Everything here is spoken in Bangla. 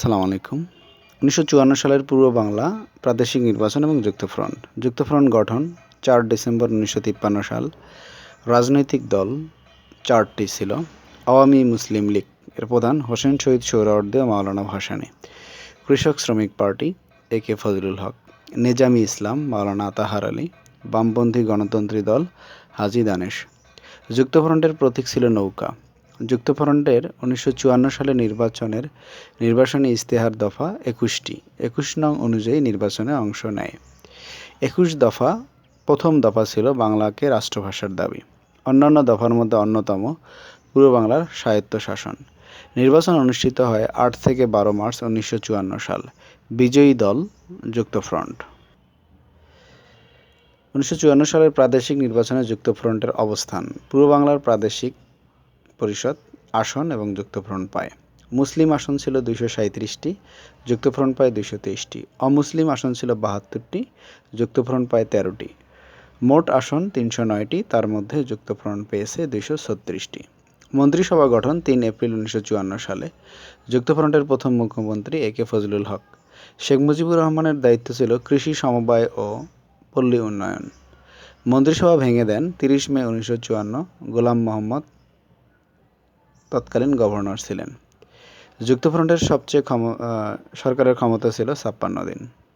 সালাম আলাইকুম। উনিশশো চুয়ান্ন সালের পূর্ব বাংলা প্রাদেশিক নির্বাচন এবং যুক্তফ্রন্ট। যুক্তফ্রন্ট গঠন চার ডিসেম্বর উনিশশো তিপ্পান্ন সাল। রাজনৈতিক দল চারটি ছিল। আওয়ামী মুসলিম লীগ এর প্রধান হোসেন শহীদ সোহরাওয়ার্দী ও Maulana Bhasani. Krishak Sramik party, A K Fazlul Huq. Nezam-e Islam, Maulana Atahar Ali. বামপন্থী গণতন্ত্রী দল, হাজি দানেশ। যুক্তফ্রন্টের প্রতীক ছিল নৌকা। যুক্তফ্রন্টের উনিশশো চুয়ান্ন সালে নির্বাচনের নির্বাচনী ইশতেহার দফা একুশটি। একুশ নং অনুযায়ী নির্বাচনে অংশ নেয়। একুশ দফা প্রথম দফা ছিল বাংলাকে রাষ্ট্রভাষার দাবি। অন্যান্য দফার মধ্যে অন্যতম পূর্ব বাংলার স্বায়ত্ত শাসন নির্বাচন অনুষ্ঠিত হয় আট থেকে বারো মার্চ উনিশশো চুয়ান্ন সাল। বিজয়ী দল যুক্তফ্রন্ট। উনিশশো চুয়ান্ন সালের প্রাদেশিক নির্বাচনে যুক্তফ্রন্টের অবস্থান। পূর্ব বাংলার প্রাদেশিক পরিষদ আসন এবং যুক্তফ্রন্ট পায়। মুসলিম আসন ছিল দুইশো সাঁত্রিশটি যুক্তফ্রন্ট পায় দুইশো তেইশটি। অমুসলিম আসন ছিল বাহাত্তরটি, যুক্তফ্রন্ট পায় তেরোটি। মোট আসন তিনশো নয়টি, তার মধ্যে যুক্তফ্রন্ট পেয়েছে দুইশো ছত্রিশটি। মন্ত্রিসভা গঠন তিন এপ্রিল উনিশশো চুয়ান্ন সালে। যুক্তফ্রন্টের প্রথম মুখ্যমন্ত্রী এ কে ফজলুল হক। শেখ মুজিবুর রহমানের দায়িত্ব ছিল কৃষি সমবায় ও পল্লী উন্নয়ন। মন্ত্রিসভা ভেঙে দেন তিরিশ মে উনিশশো চুয়ান্ন গোলাম মোহাম্মদ তৎকালীন গভর্নর ছিলেন। যুক্তফ্রন্টের সবচেয়ে ক্ষম সরকারের ক্ষমতা ছিল ছাপ্পান্ন দিন।